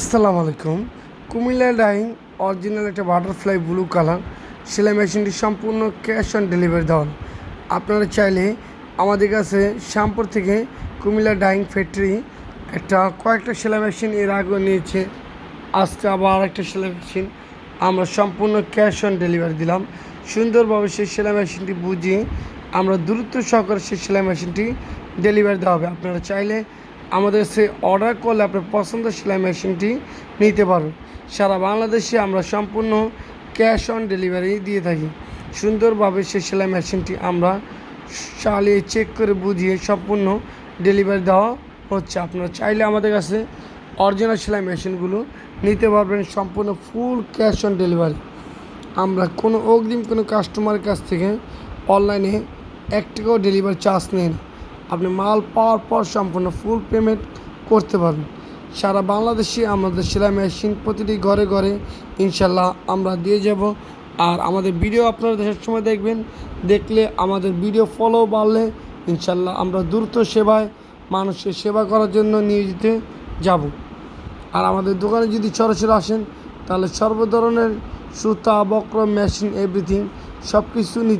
আসসালামু আলাইকুম। Comilla dyeing original একটা বাটারফ্লাই ব্লু কালার। সেলাই মেশিনটি সম্পূর্ণ ক্যাশ অন ডেলিভারি দেওয়া। আপনারা চাইলে আমাদের কাছে শ্যামপুর থেকে কুমিল্লা ডাইং ফ্যাক্টরি একটা কয়েকটা সেলাই মেশিন এর আগেও নিয়েছে। আজকে আবার আরেকটা সেলাই মেশিন। আমরা সম্পূর্ণ ক্যাশ অন ডেলিভারি দিলাম। সুন্দরভাবে সেই সেলাই মেশিনটি বুঝিয়ে আমরা দ্রুত সহকারে সেই সেলাই মেশিনটি ডেলিভারি দেওয়া হবে। আপনারা চাইলে আমাদের সে অর্ডার করলে আপনার পছন্দের সেলাই মেশিনটি নিতে পারবেন। সারা বাংলাদেশে আমরা সম্পূর্ণ ক্যাশ অন ডেলিভারি দিয়ে থাকি। সুন্দরভাবে সে সেলাই মেশিনটি আমরা চালিয়ে চেক করে বুঝিয়ে সম্পূর্ণ ডেলিভারি দেওয়া হচ্ছে। আপনারা চাইলে আমাদের কাছে অরিজিনাল সেলাই মেশিনগুলো নিতে পারবেন, সম্পূর্ণ ফুল ক্যাশ অন ডেলিভারি আমরা কোনো অগ্রিম কোনো কাস্টমারের কাছ থেকে অনলাইনে এক টাকাও ডেলিভারি চার্জ নেই। না আপনি মাল পাওয়ার পর সম্পূর্ণ ফুল পেমেন্ট করতে পারবেন। সারা বাংলাদেশে আমাদের সেলাই মেশিন প্রতিটি ঘরে ঘরে ইনশাল্লাহ আমরা দিয়ে যাব। আর আমাদের ভিডিও আপনারা দেখার সময় দেখবেন, দেখলে আমাদের ভিডিও ফলো বাড়লে ইনশাল্লাহ আমরা দ্রুত সেবায়, মানুষের সেবা করার জন্য নিয়োজিত যাব। আর আমাদের দোকানে যদি সরাসরি আসেন, তাহলে সর্ব ধরনের সুতা, বক্র মেশিন এভরিথিং সব কিছু নিতে